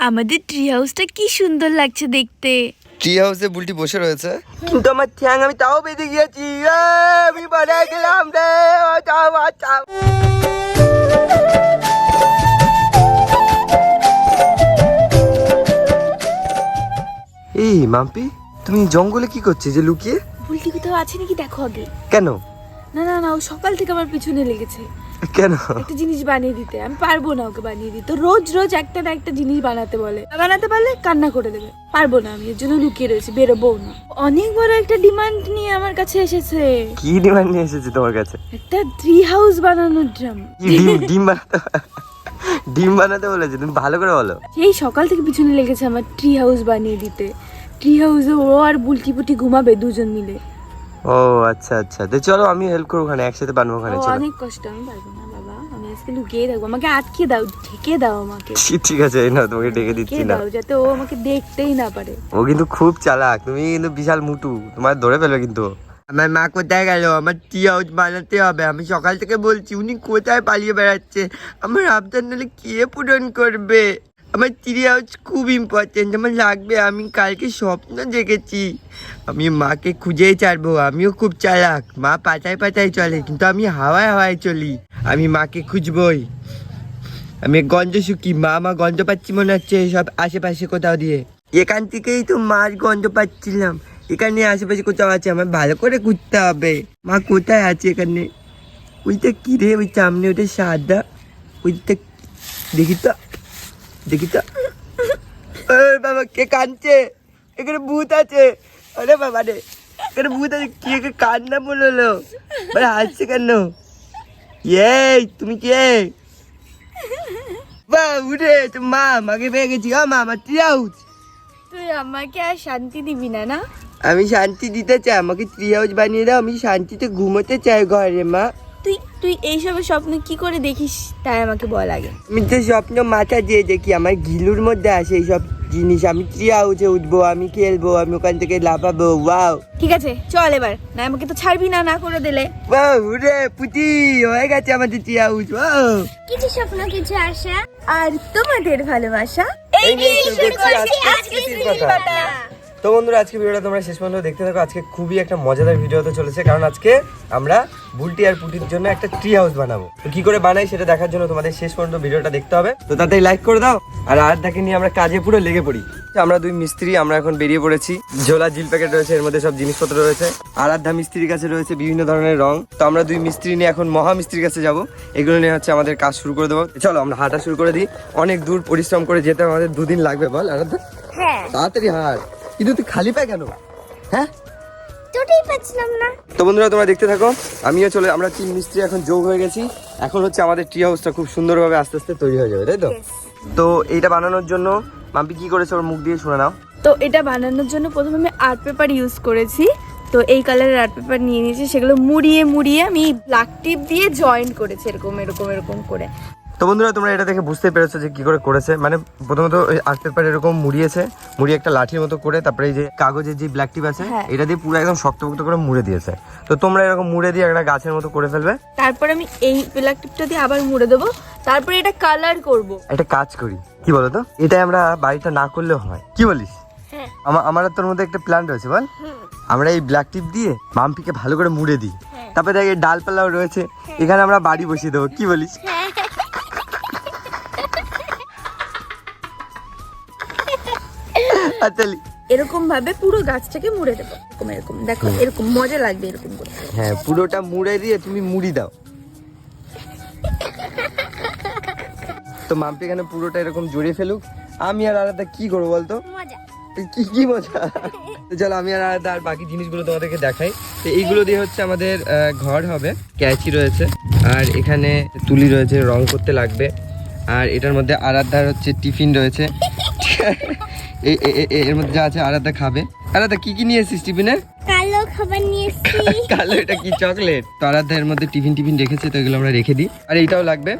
আমাদের ট্রি হাউসটা কি সুন্দর লাগছে দেখতে। ট্রি হাউসে বুলটি বসে রয়েছে। কিন্তু আমার ঠ্যাং আমি তাও বেঁধে গিয়েছি। আমি বাড়াই গেলাম রে। বাঁচাও, বাঁচাও। এই মাম্পি তুমি জঙ্গলে কি করছে যে লুকিয়ে? বুলটি কোথাও আছে নাকি দেখো আগে। কেন? না না না ও সকাল থেকে আমার পিছনে লেগেছে। কেন? একটা জিনিস বানিয়ে দিতে। আমি পারব না ওকে বানিয়ে দিতে। রোজ রোজ একটা না একটা জিনিস বানাতে বলে। বানাতে পারলে কান্না করে দেবে। পারব না আমি এর জন্য লুকিয়ে রয়েছি বেরোবো না। অনেক বড় একটা ডিমান্ড নিয়ে আমার কাছে এসেছে। কি ডিমান্ড নিয়ে এসেছে তোমার কাছে? একটা ট্রি হাউস বানানোর ড্রাম ডিম ডিম বানাতে ডিম বানাতে বলেছে তুমি ভালো করে বলো। সেই সকাল থেকে পিছনে লেগেছে আমার ট্রি হাউস বানিয়ে দিতে। ট্রি হাউসে ও আর বুলটি পুটি ঘুমাবে দুজন মিলে। ও আচ্ছা আচ্ছা। তো চলো আমি হেল্প করব ওখানে একসাথে বানবো ওখানে চলো। অনেক কষ্ট আমি পারব না বাবা। আমি আজকে লুকিয়ে থাকব আমাকে আটকে দাও ঢেকে দাও আমাকে। ঠিক- আছে এই না তোমাকে ঢেকে দিচ্ছি না। দাও যাতে ও আমাকে দেখতেই না পারে। ও কিন্তু খুব চালাক তুমি কিন্তু বিশাল মুটু তোমার ধরে ফেলবে কিন্তু। আমার মা কোথায় গেল? আমার টি হাউস বানাতে হবে। আমি সকাল থেকে বলছি উনি কোথায় পালিয়ে বেড়াচ্ছে? আমার আবদার নাহলে কে পূরণ করবে? আমার টি হাউস খুব ইম্পর্টেন্ট আমার লাগবে, আমি কালকে স্বপ্ন দেখেছি। আমি মাকে খুঁজেই ছাড়বো, আমিও খুব চালাক। মা পাতায় পাতায় চলে, কিন্তু আমি হাওয়ায় হাওয়ায় চলি। আমি মাকে খুঁজবই। আমি গঞ্জ শুকি, মা মা গন্ধ পাচ্ছি মনে হচ্ছে সব আশেপাশে কোথাও দিয়ে। এখান থেকেই তো মার গন্ধ পাচ্ছিলাম। এখানে আশেপাশে কোথাও আছে, আমার ভালো করে খুঁজতে হবে। মা কোথায় আছে এখানে? ওইটা কি রে, ওই সামনে ওইটা সাদা। ওইটা দেখি তো। দেখি তো। বাবা কে কাঁদছে? এখানে ভূত আছে। আরে বাবা রে এখানে ভূত আছে। কে কে কান্না বলল? মানে হাসছে কেন? এই তুমি কে? বা উঠে তো মা মাকে পেয়ে গেছি। ও মা আমার ট্রি হাউস তুই আমাকে আর শান্তি দিবি না না? আমি শান্তি দিতে চাই। আমাকে ট্রি হাউস বানিয়ে দাও। আমি শান্তিতে ঘুমোতে চাই ঘরে মা। তুই তুই এইসবের স্বপ্ন কি করে দেখিস? তাই আমাকে বল আগে। আমি তো স্বপ্ন মাথা দিয়ে দেখি আমার ঘিলুর মধ্যে আসে এইসব জিনিস। আমি ট্রি হাউসে উঠবো আমি খেলব আমি ওখান থেকে লাফাবো ওয়াও। ঠিক আছে চল এবার। না আমাকে তো ছাড়বি না না করে দিলে। ওয়াও রে পুটি হয়ে গেছে আমাদের ট্রি হাউস ওয়াও। কিছু স্বপ্ন কিছু আশা আর তোমাদের ভালোবাসা। এই নিয়ে শুরু করছি আজকের পাতা। তো বন্ধুরা আজকে ভিডিওটা তোমরা শেষ পর্যন্ত দেখতে থাকো। আজকে খুবই একটা মজাদার ভিডিও হতে চলেছে কারণ আজকে আমরা বুলটি আর পুটির জন্য একটা ট্রি হাউস বানাবো। তো কি করে বানাই সেটা দেখার জন্য তোমাদের শেষ পর্যন্ত ভিডিওটা দেখতে হবে। তো তাতেই লাইক করে দাও আর আর দেখে নিয়ে আমরা কাজে পুরো লেগে পড়ি। আমরা দুই মিস্ত্রি আমরা এখন বেরিয়ে পড়েছি। ঝোলা জিল প্যাকেট রয়েছে এর মধ্যে সব জিনিসপত্র রয়েছে। আর আরাধ্যা মিস্ত্রির কাছে রয়েছে বিভিন্ন ধরনের রং। তো আমরা দুই মিস্ত্রি নিয়ে এখন মহা মিস্ত্রির কাছে যাব। এগুলো নিয়ে হচ্ছে আমাদের কাজ শুরু করে দেবো। চলো আমরা হাঁটা শুরু করে দিই। অনেক দূর পরিশ্রম করে যেতে আমাদের দুদিন লাগবে বল আরাধ্যা। হ্যাঁ। তাড়াতাড়ি হাঁট। কিন্তু তুই খালি পায় কেন? হ্যাঁ? চটেই পাচ্ছিলাম না। তো বন্ধুরা তোমরা দেখতে থাকো আমিও চলে আমরা তিন মিস্ত্রি এখন যোগ হয়ে গেছি। এখন হচ্ছে আমাদের ট্রি হাউসটা খুব সুন্দরভাবে আস্তে আস্তে তৈরি হয়ে যাবে তাই তো? তো এইটা বানানোর জন্য মাম্পি কি করেছে ওর মুখ দিয়ে শুনে নাও। তো এটা বানানোর জন্য প্রথমে আমি আর্ট পেপার ইউজ করেছি। তো এই কালারের আর্ট পেপার নিয়ে নিয়েছি সেগুলো মুড়িয়ে মুড়িয়ে আমি ব্ল্যাক টিপ দিয়ে জয়েন করেছি এরকম এরকম এরকম করে। তো বন্ধুরা তোমরা এটা দেখে বুঝতে পেরেছ যে কি করে করেছে। মানে প্রথমত ওই আর্ট পেপার এরকম মুড়িয়েছে মুড়িয়ে একটা লাঠির মতো করে তারপরে এই যে কাগজের যে ব্ল্যাক টিপ আছে হ্যাঁ। এটা দিয়ে পুরো একদম শক্ত শক্তপোক্ত করে মুড়ে দিয়েছে। তো তোমরা এরকম মুড়ে দিয়ে একটা গাছের মতো করে ফেলবে। তারপর আমি এই ব্ল্যাক টিপটা দিয়ে আবার মুড়ে দেবো। তারপরে এটা কালার করব। একটা কাজ করি। কি বলো তো এটাই আমরা বাড়িটা না করলেও হয়। কি বলিস? হ্যাঁ। আমার আমার তোর মধ্যে একটা প্ল্যান রয়েছে বল। আমরা এই ব্ল্যাক টিপ দিয়ে মাম্পিকে ভালো করে মুড়ে দিই। তারপরে দেখ ডালপালাও রয়েছে। এখানে আমরা বাড়ি বসিয়ে দেবো। কি বলিস? আচ্ছা লি। এরকম ভাবে পুরো গাছটাকে মুড়ে দেবো। এরকম এরকম দেখো এরকম মজা লাগবে এরকম করে। হ্যাঁ পুরোটা মুড়ে দিয়ে তুমি মুড়ি দাও। তো মাম্পি এখানে পুরোটা এরকম জড়িয়ে ফেলুক। আমি আর আলাদা কি করব বলতো? কি কি মজা? চলো আমি আর আলাদা আর বাকি জিনিসগুলো তোমাদেরকে দেখাই। তো এইগুলো দিয়ে হচ্ছে আমাদের ঘর হবে। ক্যাচি রয়েছে। আর এখানে তুলি রয়েছে রং করতে লাগবে। আর এটার মধ্যে আরাধ্যার হচ্ছে টিফিন রয়েছে। এর মধ্যে যা আছে আরাধ্যা খাবে। আরাধ্যা কি কি নিয়ে এসেছিস টিফিনে? কালো খাবার নিয়ে এসছি। কালো এটা কি চকলেট? তো আরাধ্যা এর মধ্যে টিফিন টিফিন রেখেছে তো এগুলো আমরা রেখে দিই। আর এইটাও লাগবে।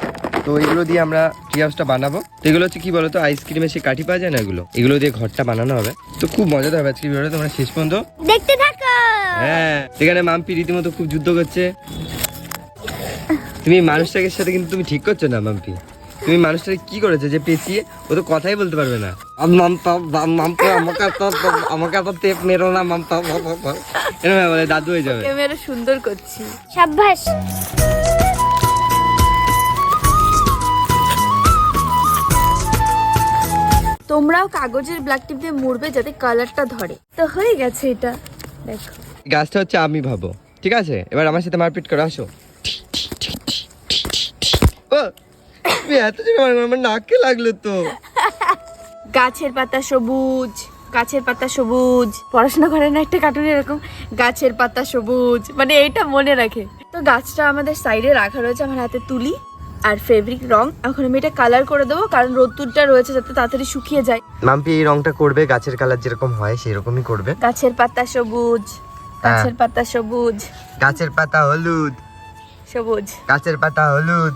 তো এগুলো দিয়ে আমরা ট্রি হাউসটা বানাবো। তো এগুলো হচ্ছে কি বলতো আইসক্রিমের সে কাঠি পাওয়া যায় না এগুলো? এগুলো দিয়ে ঘরটা বানানো হবে। তো খুব মজাদার হবে আজকে ভিডিওটা তোমরা শেষ পর্যন্ত দেখতে থাকো। হ্যাঁ এখানে মাম্পি রীতিমতো খুব যুদ্ধ করছে। তুমি মানুষটাকে সাথে কিন্তু তুমি ঠিক করছ না মাম্পি। তুমি মানুষটাকে কি করেছ যে পেঁচিয়ে? ও তো কথাই বলতে পারবে না। আমাকে তো আমাকে তো টেপ মেরো না এরকম বলে দাদু হয়ে যাবে। আমি আরও সুন্দর করছি। সাব্বাস। তোমরাও কাগজের ব্ল্যাক টিপ দিয়ে মুড়বে যাতে কালারটা ধরে। তো হয়ে গেছে এটা। দেখো। গাছটা হচ্ছে আমি ভাবো। ঠিক আছে? এবার আমার সাথে মারপিট করে আসো। ও তুমি এত জোরে আমার নাকে লাগল তো। গাছের পাতা সবুজ গাছের পাতা সবুজ। পড়াশোনা করে না একটা কার্টুন এরকম গাছের পাতা সবুজ। মানে এইটা মনে রাখে। তো গাছটা আমাদের সাইডে রাখা রয়েছে আমার হাতে তুলি আর ফেব্রিক রং। এখন আমি এটা কালার করে দেবো কারণ রোদ্দুরটা রয়েছে যাতে তাড়াতাড়ি শুকিয়ে যায়। মাম্পি এই রংটা করবে গাছের কালার যেরকম হয় সেরকমই করবে। গাছের পাতা সবুজ গাছের পাতা সবুজ। গাছের পাতা হলুদ। সবুজ। গাছের পাতা হলুদ।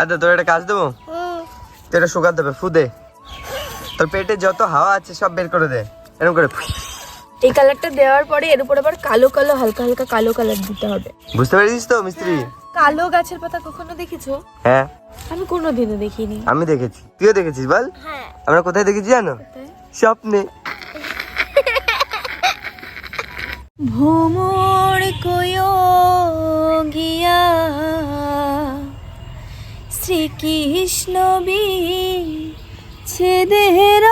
আচ্ছা তোর একটা কাজ দেবো? তুই এটা শুকাতে দেবে ফুদে তোর পেটে যত হাওয়া আছে সব বের করে দে। এরকম করে। এই কালারটা দেওয়ার পরে এর উপর আবার কালো কালো হালকা হালকা কালো কালার দিতে হবে। বুঝতে পেরেছিস তো মিস্ত্রি? কালো গাছের পাতা কখনো দেখেছ? হ্যাঁ। আমি কোনো কোনোদিনও দেখিনি। আমি দেখেছি। তুইও দেখেছিস বল? হ্যাঁ। আমরা কোথায় দেখেছি জানো? স্বপ্নে। ভ্রমর কয়ো গিয়া। শ্রীকৃষ্ণ বি ছেদের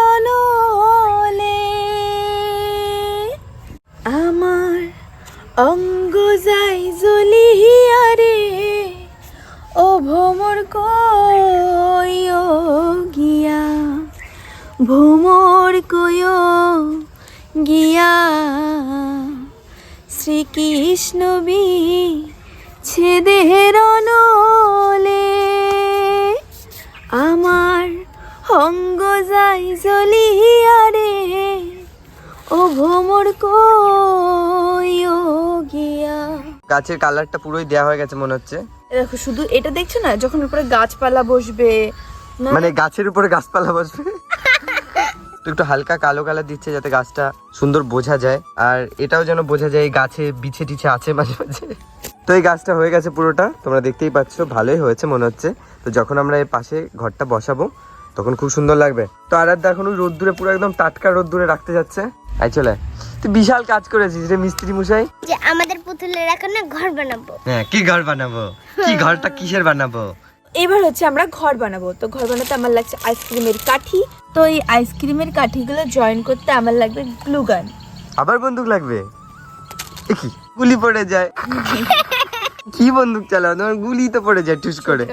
আমার অঙ্গ যাই জ্বলিয়া রে, ও ভ্রমর গিয়া, ভ্রমর কয়ো গিয়া। শ্রীকৃষ্ণ বি ছেদের নলে আমার অঙ্গ যাই জ্বলিয়া রে ও ভ্রমর কয়ো গিয়া। গাছের কালারটা পুরোই দেওয়া হয়ে গেছে মনে হচ্ছে। দেখো শুধু এটা দেখছ না যখন উপরে গাছপালা বসবে মানে গাছের উপরে গাছপালা বসবে। একটু হালকা কালো কালার দিচ্ছে যাতে গাছটা সুন্দর বোঝা যায়। আর এটাও যেন বোঝা যায় গাছে বিছে টিছে আছে মাঝে মাঝে। তো এই গাছটা হয়ে গেছে পুরোটা। তোমরা দেখতেই পাচ্ছ ভালোই হয়েছে মনে হচ্ছে। তো যখন আমরা এর পাশে ঘরটা বসাবো তখন খুব সুন্দর লাগবে। তো আরাধ্যা এখন রোদ্দুরে পুরো একদম টাটকা রোদ্দুরে রাখতে যাচ্ছে। আই চলে। তুই বিশাল কাজ করেছিস রে মিস্ত্রি মশাই। যে আমাদের পুতুলের এখন না ঘর বানাবো। হ্যাঁ কি ঘর বানাবো? কি ঘরটা কিসের বানাবো? এবার হচ্ছে আমরা ঘর বানাবো। তো ঘর বানাতে আমার লাগছে আইসক্রিমের কাঠি। তো এই আইসক্রিমের কাঠিগুলো জয়েন করতে আমার লাগবে গ্লু গান। আবার বন্দুক লাগবে? এ কি? গুলি পড়ে যায়। কি বন্দুক চালাও? তোমার গুলি তো পড়ে যায় টুস করে।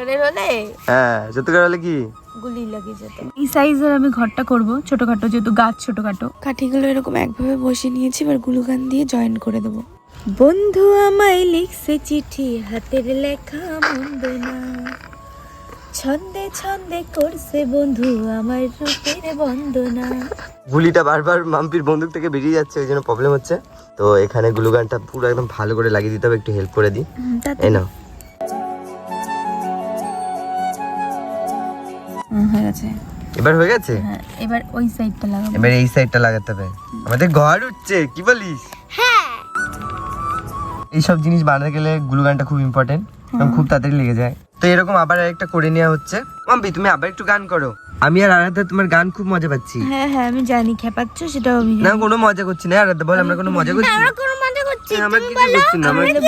হ্যাঁ সত্যিকার হলে কি? গুলি লাগিয়ে যেত। এই সাইজের আমি ঘরটা করব ছোটখাটো যেহেতু গাছ ছোটখাটো। কাঠিগুলো এরকম একভাবে বসে নিয়েছি এবার গ্লুগান দিয়ে জয়েন করে দেবো। বন্ধু আমায় লিখছে চিঠি হাতের লেখা মন্দ না। ছন্দে ছন্দে করছে বন্ধু আমার রূপের বন্দনা। গুলিটা বারবার মাম্পির বন্দুক থেকে বেরিয়ে যাচ্ছে ওই জন্য প্রবলেম হচ্ছে। তো এখানে গ্লুগানটা পুরো একদম ভালো করে লাগিয়ে দিতে হবে একটু হেল্প করে দিই। এই নাও। হয়ে গেছে। এবার হয়ে গেছে? হ্যাঁ এবার ওই সাইডটা লাগাবো। এবার এই সাইডটা লাগাতে হবে। আমাদের ঘর উঠছে কি বলিস? হ্যাঁ। এইসব জিনিস বানাতে গেলে গ্লুগানটা খুব ইম্পর্টেন্ট এবং খুব তাড়াতাড়ি লেগে যায়। তো এরকম আবার একটা করে নেওয়া হচ্ছে। মাম্পি তুমি আবার একটু গান করো। আমি আর আরাধ্যা তোমার গান খুব মজা পাচ্ছি। হ্যাঁ হ্যাঁ আমি জানি খেপাচ্ছ সেটাও আমি না কোনো মজা করছি না আরাধ্যা বল আমরা কোনো মজা করছি আমরা কোনো মজা করছি আমরা কিছু করছি না আমি হলো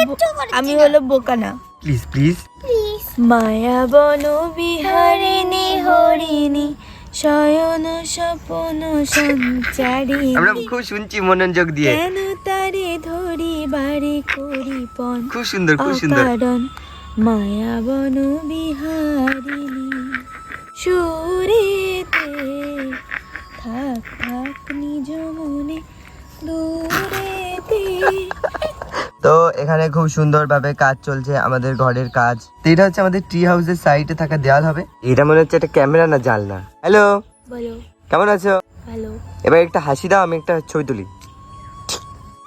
আমি হলো বোকা না। প্লিজ প্লিজ প্লিজ মায়া বন বিহারিণী হরিণী শয়ন স্বপন সঞ্চারিণী। আমরা খুব শুনছি মনোযোগ দিয়ে। কেন তারে ধরি বাড়ি করি পন খুব সুন্দর খুব সুন্দর। অকারণ মায়া বন বিহারিণী সুরেতে থাক থাক নিজ মনে দূরেতে। তো এখানে খুব সুন্দর ভাবে কাজ চলছে আমাদের ঘরের কাজ। তো এটা হচ্ছে আমাদের ট্রি হাউসের সাইডে থাকা দেওয়াল হবে। এটা মনে হচ্ছে একটা ক্যামেরা না জানলা। হ্যালো বলো। কেমন আছো? ভালো। এবার একটা হাসি দাও আমি একটা ছবি তুলি।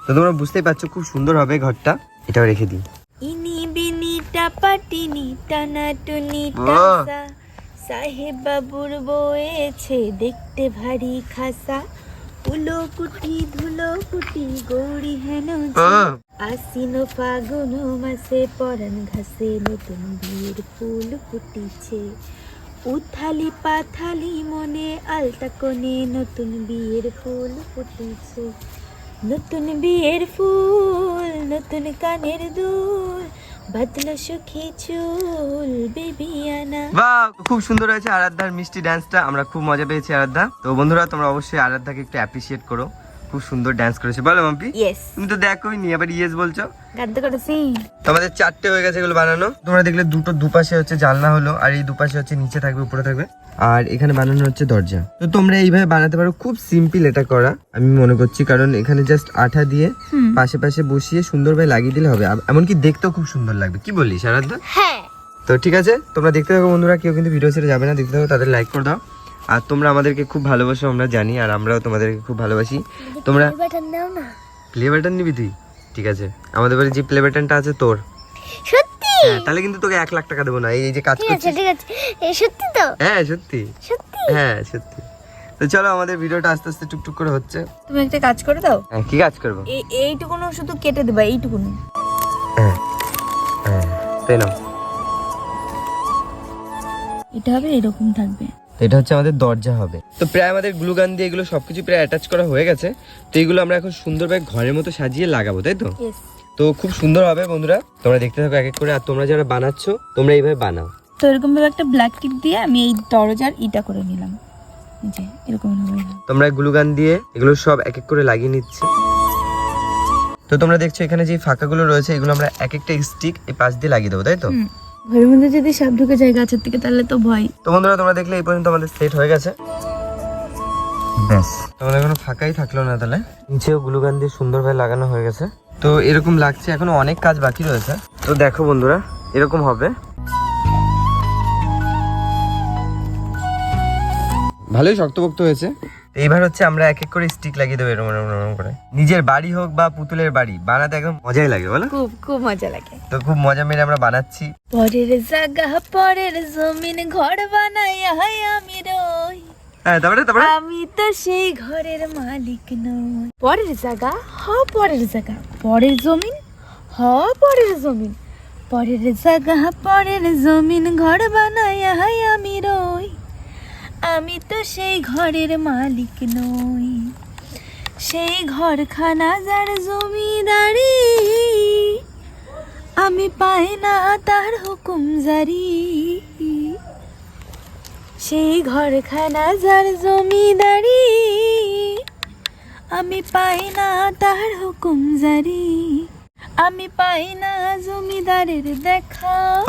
তো তোমরা বুঝতেই পারছ খুব সুন্দর হবে ঘরটা। এটাও রেখে দিই। বিনি টাপাটিনি টানাটুনি টাসা সাহেব বাবুর বয়েছে দেখতে ভারী খাসা উলো কুটি ধুলো কুটি গৌরী হেন আশ্বিন ফাগুন মাসে পরান ঘাসে নতুন বিয়ের ফুল ফুটিছে। উথালি পাথালি মনে আলতা কোণে নতুন বিয়ের ফুল ফুটিছে। নতুন বিয়ের ফুল নতুন কানের দুল বাহ, খুব সুন্দর হয়েছে আরাধ্যার মিষ্টি ডান্সটা আমরা খুব মজা পেয়েছি আরাধ্যা। তো বন্ধুরা, তোমরা অবশ্যই আরাধ্যাকে একটু অ্যাপ্রিসিয়েট করো। খুব সুন্দর ডান্স করেছে। বলো মাম্পি? তুমি তো দেখোই নি আবার ইয়েস বলছো। গাদ্য করেছি তো আমাদের চারটে হয়ে গেছে এগুলো বানানো। তোমরা দেখলে দুটো দুপাশে হচ্ছে জানলা হলো আর এই দুপাশে হচ্ছে নিচে থাকবে উপরে থাকবে। আর এখানে বানানো হচ্ছে দরজা। তো তোমরা এইভাবে বানাতে পারো খুব সিম্পল এটা করা আমি মনে করছি। কারণ এখানে জাস্ট আঠা দিয়ে পাশে পাশে বসিয়ে সুন্দরভাবে লাগিয়ে দিলে হবে। এমনকি দেখতেও খুব সুন্দর লাগবে। কি বলিস আরাধ্যা হ্যাঁ। তো ঠিক আছে তোমরা দেখতে থাকো বন্ধুরা কেউ কিন্তু ভিডিও ছেড়ে যাবে না। দেখতে থাকো তাদের লাইক করে দাও। আর তোমরা আমাদেরকে খুব ভালোবাসো আমরা জানি আর আমরাও তোমাদেরকে খুব ভালোবাসি। তোমরা বাটন দাও না। প্লে বাটন নিবি তুই? ঠিক আছে। আমাদের বাড়ি যে প্লে বাটনটা আছে তোর। সত্যি? হ্যাঁ তাহলে কিন্তু তোকে এক লাখ টাকা দেবো না। এই এই যে কাজ করছিস। ঠিক আছে। সত্যি তো? হ্যাঁ সত্যি। সত্যি? হ্যাঁ সত্যি। তো চলো আমাদের ভিডিওটা আস্তে আস্তে টুকটুক করে হচ্ছে। তুমি একটা কাজ করে দাও। হ্যাঁ কি কাজ করব? এই এইটুকুনো শুধু কেটে দেবা এইটুকুনো হ্যাঁ হ্যাঁ তাই না এটা হবে এরকম থাকবে। এটা হচ্ছে আমাদের দরজা হবে। তো প্রায় আমাদের গ্লুগান দিয়ে এগুলো সবকিছু প্রায় অ্যাটাচ করা হয়ে গেছে। তো এগুলো আমরা এখন সুন্দরভাবে ঘরের মতো সাজিয়ে লাগাবো তাই তো? তো খুব সুন্দর হবে বন্ধুরা। তোমরা দেখতে থাকো এক এক করে। আর তোমরা যারা বানাচ্ছ তোমরা এইভাবে বানাও। তো এরকম ভাবে একটা ব্ল্যাক টিপ দিয়ে আমি এই দরজার ইটা করে নিলাম। যে এরকম তোমরা গ্লুগান দিয়ে এগুলো সব এক এক করে লাগিয়ে নিচ্ছে। তো তোমরা দেখছ এখানে যে ফাঁকাগুলো রয়েছে এগুলো আমরা এক একটা স্টিক এই পাশ দিয়ে লাগিয়ে দেবো তাই তো। ঘরের মধ্যে যদি সাপ ঢুকে যায় গাছের থেকে তাহলে তো ভয়। তো বন্ধুরা তোমরা দেখলে এই পর্যন্ত আমাদের সেট হয়ে গেছে। ব্যাস। তোমাদের কোনো ফাঁকাই থাকল না তাহলে? নিচেও গ্লুগান দিয়ে সুন্দরভাবে লাগানো হয়ে গেছে। তো এরকম লাগছে এখনও অনেক কাজ বাকি রয়েছে। তো দেখো বন্ধুরা এরকম হবে। ভালোই শক্তপোক্ত হয়েছে। এইবার হচ্ছে আমরা এক এক করে স্টিক লাগিয়ে দেবো এরকম এরকম এরকম করে। নিজের বাড়ি হোক বা পুতুলের বাড়ি বানাতে একদম মজাই লাগে বলো? খুব খুব মজা লাগে। তো খুব মজা মেরে আমরা বানাচ্ছি। পরের জায়গা পরের জমিন ঘর বানাই হাই আমি রই। হ্যাঁ তারপরে তারপরে? আমি তো সেই ঘরের মালিক নই। পরের জায়গা হ পরের জায়গা। পরের জমিন হ পরের জমিন। পরের জায়গা পরের জমিন ঘর বানায় হাই আমি রই। আমি তো সেই ঘরের মালিক নই। সেই ঘরখানা যার জমিদারি। আমি পাই না তার হুকুম জারি। সেই ঘরখানা যার জমিদারি। আমি পাই না তার হুকুম জারি। আমি পাই না জমিদারের দেখা।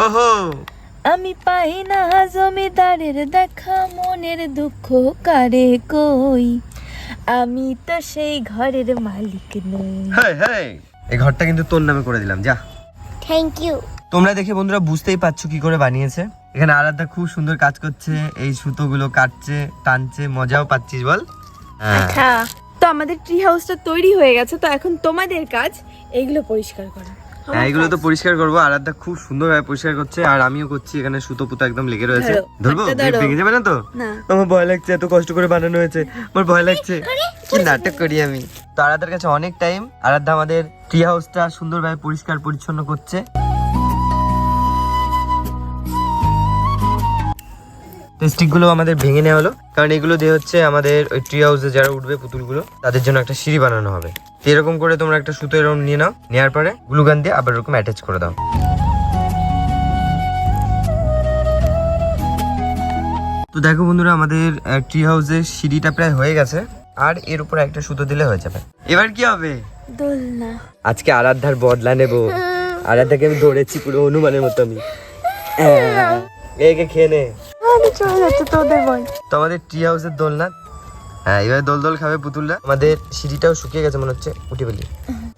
আমি পাই না জমিদারের দেখা মনের দুঃখ কারে কই? আমি তো সেই ঘরের মালিক নই। হ্যাঁ হ্যাঁ এই ঘরটা কিন্তু তোর নামে করে দিলাম যা। থ্যাংক ইউ তোমরা দেখে বন্ধুরা বুঝতেই পারছ কি করে বানিয়েছে। এখানে আরাধ্যা খুব সুন্দর কাজ করছে এই সুতোগুলো কাটছে টানছে মজাও পাচ্ছিস বল। হ্যাঁ। আচ্ছা তো আমাদের ট্রি হাউসটা তৈরি হয়ে গেছে তো এখন তোমাদের কাজ এইগুলো পরিষ্কার করা। হ্যাঁ, এগুলো তো পরিষ্কার করব। আরাধ্যা খুব সুন্দরভাবে পরিষ্কার করছে আর আমিও করছি এখানে সুতো পুতো একদম লেগে রয়েছে। ধরবো? ভেঙে যাবে না তো? আমার ভয় লাগছে এত কষ্ট করে বানানো হয়েছে। আমার ভয় লাগছে। কি নাটক করি আমি? তো আরাধ্যার কাছে অনেক টাইম আরাধ্যা আমাদের ট্রি হাউসটা সুন্দরভাবে পরিষ্কার পরিচ্ছন্ন করছে। স্টিকগুলো আমাদের ভেঙে নেওয়া হলো। কারণ এগুলো দিয়ে হচ্ছে আমাদের ওই ট্রি হাউসে যারা উঠবে পুতুলগুলো তাদের জন্য একটা সিঁড়ি বানানো হবে। তো এরকম করে তোমরা একটা সুতো এরকম নিয়ে নাও নেওয়ার পরে গ্লুগান দিয়ে আবার এরকম অ্যাটাচ করে দাও। তো দেখো বন্ধুরা আমাদের ট্রি হাউসের সিঁড়িটা প্রায় হয়ে গেছে আর এর উপরে একটা সুতো দিলে হয়ে যাবে। এবার কি হবে? দোলনা। আজকে আরাধ্যার বদলা নেব। আরাধ্যাকে আমি ধরেছি পুরো হনুমানের মতো আমি। একে খেয়ে নে? আমি চলে যাচ্ছে তোদের ভয় তো আমাদের ট্রি হাউসের দোলনা। হ্যাঁ এবার দোল দোল খাবে পুতুলরা। আমাদের সিঁড়িটাও শুকিয়ে গেছে মনে হচ্ছে উঠে ফেলি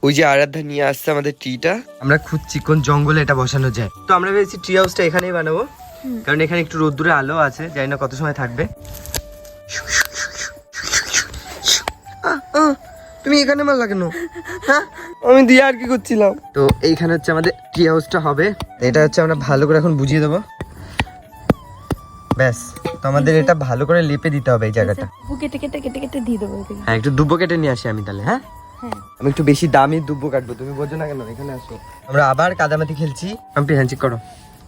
ওই যে আরাধ্যা নিয়ে আসছে আমাদের ট্রিটা আমরা খুঁজছি কোন জঙ্গলে এটা বসানো যায়। তো আমরা ভেবেছি ট্রি হাউসটা এখানেই বানাবো। কারণ এখানে একটু রোদ্দুরে আলো আছে জানি না কত সময় থাকবে। তুমি এখানে মার লাগানো হ্যাঁ? আমি দিয়ে আর কি করছিলাম। তো এইখানে হচ্ছে আমাদের ট্রি হাউসটা হবে। এটা হচ্ছে আমরা ভালো করে এখন বুঝিয়ে দেবো। ব্যাস তো আমাদের এটা ভালো করে লেপে দিতে হবে এই জায়গাটা। দুব্বো কেটে কেটে কেটে কেটে দিয়ে দেবো হ্যাঁ একটু দুব্বো কেটে নিয়ে আসি আমি তাহলে হ্যাঁ? হ্যাঁ। আমি একটু বেশি দামি দুব্বো কাটবো তুমি বোঝো না কেন এখানে আসো। আমরা আবার কাদামাতি খেলছি। আমি হ্যান্ডশেক করো।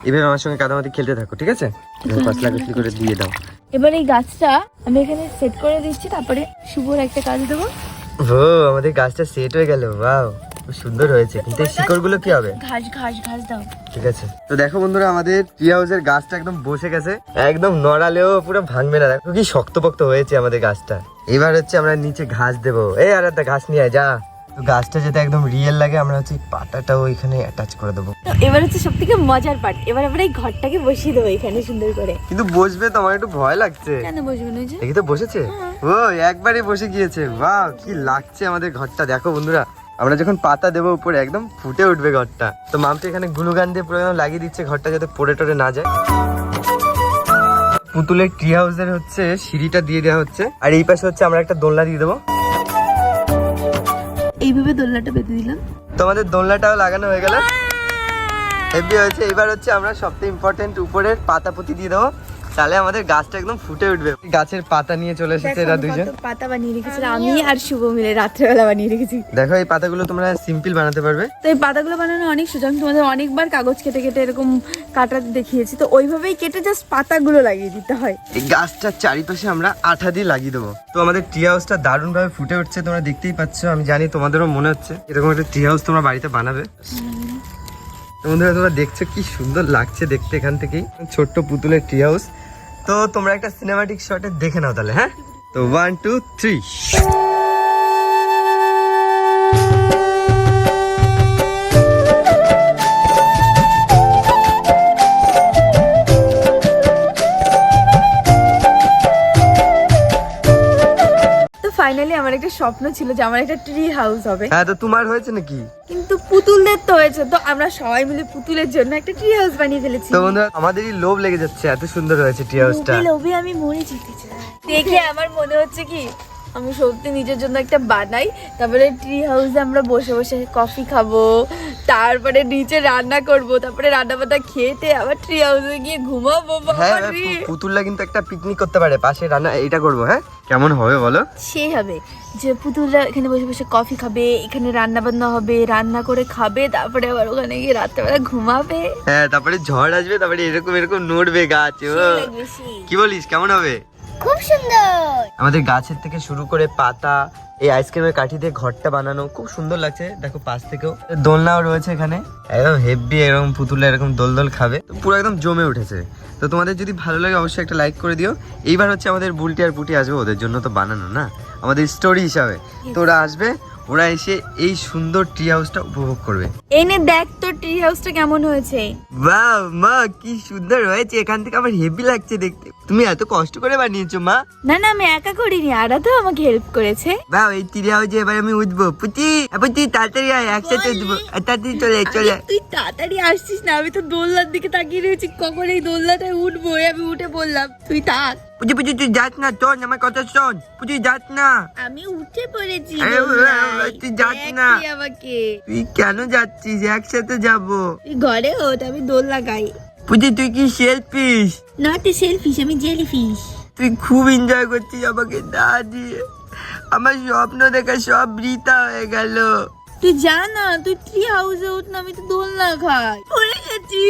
এভাবে আমার সঙ্গে কাদামাতি খেলতে থাকো ঠিক আছে? পাতলা কতলি করে দিয়ে দাও। এবার এই গাছটা আমি এখানে সেট করে দিচ্ছি তারপরে শুভর একটা কাজ দেবো। ও আমাদের গাছটা সেট হয়ে গেল খুব সুন্দর হয়েছে কিন্তু এই শিকড়গুলো কি হবে? ঘাস ঘাস ঘাস দাও। ঠিক আছে। তো দেখো বন্ধুরা আমাদের ট্রি হাউসের গাছটা একদম বসে গেছে। একদম নড়ালেও পুরো ভাঙবে না। দেখো কি শক্তপোক্ত হয়েছে আমাদের গাছটা। এবার হচ্ছে আমরা নিচে ঘাস দেবো। এই আর একটা ঘাস নিয়ে আয়, যা। তো গাছটা যাতে একদম রিয়েল লাগে আমরা হচ্ছে এই পাতাটাও এখানে অ্যাটাচ করে দেবো। এবার হচ্ছে সব থেকে মজার পার্ট এবার আমরা এই ঘরটাকে বসিয়ে দেবো এখানে সুন্দর করে। কিন্তু বসবে তো আমার একটু ভয় লাগছে। কেন বসবে না দেখি তো বসেছে? ও একবারই বসে গিয়েছে। বাহ কি লাগছে আমাদের ঘরটা। দেখো বন্ধুরা আমরা যখন পাতা দেবো উপরে একদম ফুটে উঠবে ঘরটা। তো মামটা এখানে গ্লুগান দিয়ে পুরো একদম লাগিয়ে দিচ্ছে ঘরটা যাতে পড়ে টরে না যায়। পুতুলের ট্রি হাউসের হচ্ছে সিঁড়িটা দিয়ে দেওয়া হচ্ছে। আর এই পাশে হচ্ছে আমরা একটা দোলনা দিয়ে দেবো। এইভাবে দোলনাটা বেঁধে দিলাম। তো আমাদের দোলনাটাও লাগানো হয়ে গেল। হেভি হয়েছে। এবার হচ্ছে আমরা সবথেকে ইম্পর্টেন্ট উপরের পাতা পুঁতি দিয়ে দেবো। তাহলে আমাদের গাছটা একদম ফুটে উঠবে। গাছের পাতা নিয়ে চলে এসেছে এরা দুজন পাতা বানিয়ে রেখেছি আমি আর শুভ মিলে রাত্রেবেলা বানিয়ে রেখেছি। দেখো এই পাতাগুলো তোমরা সিম্পল বানাতে পারবে। তো এই পাতাগুলো বানানো অনেক সুযোগ তোমাদের অনেকবার কাগজ কেটে কেটে এরকম কাটাতে দেখিয়েছি তো ওইভাবেই কেটে জাস্ট পাতাগুলো লাগিয়ে দিতে হয়। এই গাছটার চারিপাশে আমরা আঠা দিয়ে লাগিয়ে দেবো। তো আমাদের ট্রি হাউসটা দারুণ ভাবে ফুটে উঠছে তোমরা দেখতেই পাচ্ছ আমি জানি তোমাদেরও মনে হচ্ছে। এরকম একটা ট্রি হাউস তোমরা বাড়িতে বানাবে। বন্ধুরা তোমরা দেখছ কি সুন্দর লাগছে দেখতে এখান থেকেই। ছোট্ট পুতুলের ট্রি হাউস তো তোমরা একটা সিনেমাটিক শটে দেখে নাও তাহলে হ্যাঁ? তো ওয়ান টু থ্রি ফাইনালি আমার একটা স্বপ্ন ছিল যে আমার একটা ট্রি হাউস হবে। হ্যাঁ তো তোমার হয়েছে নাকি? কিন্তু পুতুলদের তো হয়েছে তো আমরা সবাই মিলে পুতুলের জন্য একটা ট্রি হাউস বানিয়ে ফেলেছি। তো বন্ধুরা আমাদেরই লোভ লেগে যাচ্ছে এত সুন্দর হয়েছে ট্রি হাউসটা লোভে আমি মরে যেতে চাই। দেখে আমার মনে হচ্ছে কি আমি সত্যি নিজের জন্য একটা বানাই। তারপরে ট্রি হাউসে আমরা বসে বসে কফি খাব তারপরে নিচে রান্না করব তারপরে রান্না বান্না খেতে আবার ট্রি হাউসে গিয়ে ঘুমাবো হ্যাঁ। পু- পুতুলরা কিন্তু একটা পিকনিক করতে পারে পাশে রান্না এটা করব হ্যাঁ? কেমন হবে বলো? সে হবে যে পুতুলরা এখানে বসে বসে কফি খাবে এখানে রান্না বান্না হবে রান্না করে খাবে তারপরে আবার ওখানে গিয়ে রাত্রেবেলা ঘুমাবে। হ্যাঁ তারপরে ঝড় আসবে তারপরে এরকম এরকম নড়বে গাছ সেই সেই। কি বলিস কেমন হবে? খুব সুন্দর। আমাদের গাছের থেকে শুরু করে পাতা এই আইসক্রিমের কাঠি দিয়ে ঘরটা বানানো খুব সুন্দর লাগছে দেখো পাশ থেকেও। দোলনাও রয়েছে এখানে একদম হেভি এরকম পুতুলা এরকম দোল দোল খাবে। তো পুরো একদম জমে উঠেছে। তো তোমাদের যদি ভালো লাগে অবশ্যই একটা লাইক করে দিও। এইবার হচ্ছে আমাদের বুলটি আর পুটি আসবে ওদের জন্য তো বানানো না। আমাদের স্টোরি হিসাবে। তো ওরা আসবে ওরা এসে এই সুন্দর ট্রি হাউসটা উপভোগ করবে। এনে দেখ তো ট্রি হাউসটা কেমন হয়েছে। বাহ মা কি সুন্দর হয়েছে। এখান থেকে আমার হেভি লাগছে দেখতে। তুমি এত কষ্ট করে বানিয়েছো মা। না না আমি একা করিনি। আরা তো আমাকে হেল্প করেছে। বাহ এই তীরে হাউসে এবার আমি উঠবো। পুচি আ, পুচি তাড়াতাড়ি আয় একসাথে উঠবো। তাড়াতাড়ি চলে চলে। তুই তাড়াতাড়ি আসছিস না আমি তো দোলনার দিকে তাকিয়ে রয়েছি। কখন এই দোলনাটায় উঠবো? আমি উঠে বললাম তুই থাক। পুচি পুচি তুই যাস না শোন আমার কথা শোন পুচি যাস না আমি উঠে পড়েছি তুই যাস না। তুই আমাকে তুই কেন যাচ্ছিস একসাথে যাব তুই ঘরে ওঠ আমি দোলনা গাই পুচি তুই কি সেলফিস নট এ সেলফিশ আমি জেলিফিশ তুই খুব এনজয় করছিস আমাকে না দিয়ে আমার স্বপ্ন দেখা সব বৃথা হয়ে গেল তুই যা না তুই ট্রি হাউসে উঠ না আমি তো দোলনা খাই পড়ে গেছি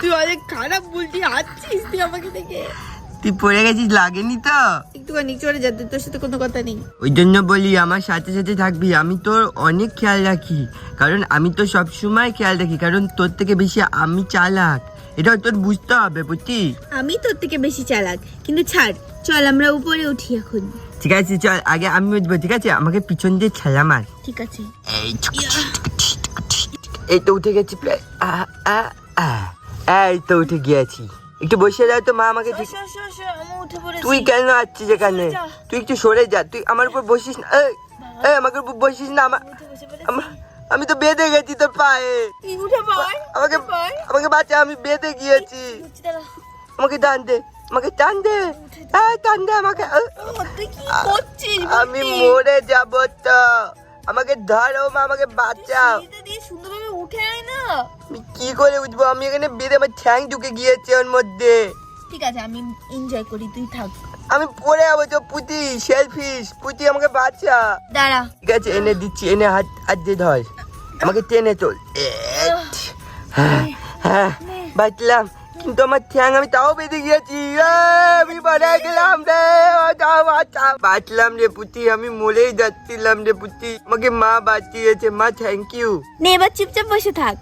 তুই অনেক খারাপ বলছি হাসছিস তুই আমাকে দেখে। তুই পড়ে গেছিস লাগেনি তো? একটুখানি চলে যা তোর সাথে কোনো কথা নেই। ওই জন্য বলি আমার সাথে সাথে থাকবি। আমি তোর অনেক খেয়াল রাখি। কারণ আমি তো সব সময় খেয়াল রাখি। কারণ তোর থেকে বেশি আমি চালাক। এটা তোর বুঝতে হবে বুঝছি আমি তোর থেকে বেশি চালাক। কিন্তু ছাড় চল আমরা উপরে উঠি এখন। ঠিক আছে চল আগে আমি উঠবো ঠিক আছে? আমাকে পিছন দিয়ে ছেলা মার। ঠিক আছে। এই এই তো উঠে গেছি প্রায়। আ, আ, আ। এই তো উঠে গিয়েছি। একটু বসে যাও তো মা আমাকে ঠিক তুই কেন আসছিস এখানে? তুই একটু সরে যা তুই আমার উপর বসিস না। এই, আমাকে উপর বসিস না আমার আমি তো বেঁধে গেছি তোর পায়ে। আমাকে আমাকে বাঁচা আমি বেঁধে গিয়েছি। আমাকে টান দে আমাকে টান দে। টান দে আমাকে আমি মরে যাব তো। আমাকে ধরো মা আমাকে বাঁচাও। সুন্দরভাবে উঠে আয় না। কি করে উঠবো? আমি এখানে বেঁধে আমার ঠ্যাং ঢুকে গিয়েছে ওর মধ্যে। ঠিক আছে আমি এনজয় করি তুই থাক। আমি পড়ে যাব তো পুতি সেলফিশ পুতি আমাকে বাঁচা। দাঁড়া। ঠিক আছে এনে দিচ্ছি এনে হাত হাত দিয়ে ধর। আমাকে টেনে চল হ্যাঁ হ্যাঁ বাঁচলাম। কিন্তু আমার ঠ্যাং আমি তাও বেঁধে গিয়েছি আমি মারা গেলাম রে। বাঁচলাম রে পুতি আমি মরেই যাচ্ছিলাম রে পুতি আমাকে মা বাঁচিয়েছে মা থ্যাংক ইউ নে এবার চুপচাপ বসে থাক।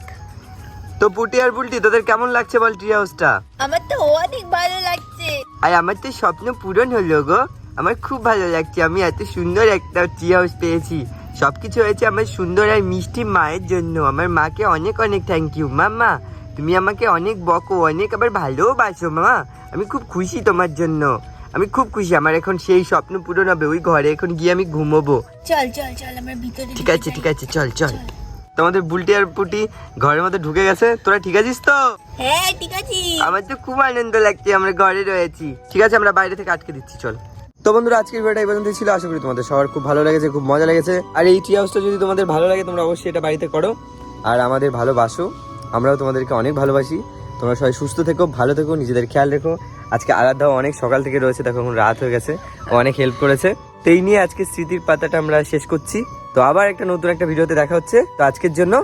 তো পুটি আর পুলটি তোদের কেমন লাগছে বল ট্রি হাউসটা আমার তো অনেক ভালো লাগছে। আর আমার তো স্বপ্ন পূরণ হলো গো। আমার খুব ভালো লাগছে আমি এত সুন্দর একটা ট্রি হাউস পেয়েছি। সবকিছু হয়েছে আমার সুন্দর আর মিষ্টি মায়ের জন্য। আমার মাকে অনেক অনেক থ্যাংক ইউ মামা তুমি আমাকে অনেক বকো অনেক আবার ভালোবাসো মামা আমি খুব খুশি তোমার জন্য। আমি খুব খুশি আমার এখন সেই স্বপ্ন পূরণ হবে ওই ঘরে এখন গিয়ে আমি ঘুমোবো। চল চল চল আমার ভিতরে ঠিক আছে ঠিক আছে চল চল। তোমাদের বুলটি আর পুটি ঘরের মধ্যে ঢুকে গেছে? তোরা ঠিক আছিস তো? হ্যাঁ ঠিক আছে। আমার তো খুব আনন্দ লাগছে আমরা ঘরে রয়েছি। ঠিক আছে আমরা বাইরে থেকে আটকে দিচ্ছি চল। তো বন্ধুরা আজকের ভিডিওটা এই পর্যন্ত ছিল। আশা করি তোমাদের সবার খুব ভালো লেগেছে খুব মজা লেগেছে। আর এই ট্রি হাউসটা যদি তোমাদের ভালো লাগে তোমরা অবশ্যই এটা বাড়িতে করো। আর আমাদের ভালোবাসো। আমরাও তোমাদেরকে অনেক ভালোবাসি। তোমরা সবাই সুস্থ থেকো ভালো থেকো নিজেদের খেয়াল রেখো। আজকে আরাধ্যাও অনেক সকাল থেকে রয়েছে দেখো এখন রাত হয়ে গেছে অনেক হেল্প করেছে। তো এই নিয়ে আজকে স্মৃতির পাতাটা আমরা শেষ করছি। তো আবার একটা নতুন একটা ভিডিওতে দেখা হচ্ছে। তো আজকের জন্য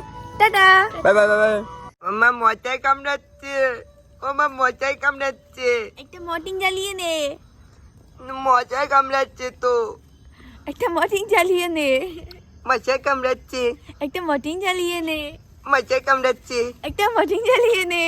tata! Bye bye bye bye. মা মজাই কামড়াচ্ছে ও মা মজাই কামড়াচ্ছে। একটা মর্টিং জ্বালিয়ে নে। মজাই কামড়াচ্ছে তো। একটা মর্টিং জ্বালিয়ে নে। মশাই কামড়াচ্ছে। একটা মর্টিং জ্বালিয়ে নে। মশাই কামড়াচ্ছে একটা মর্টিং জ্বালিয়ে নে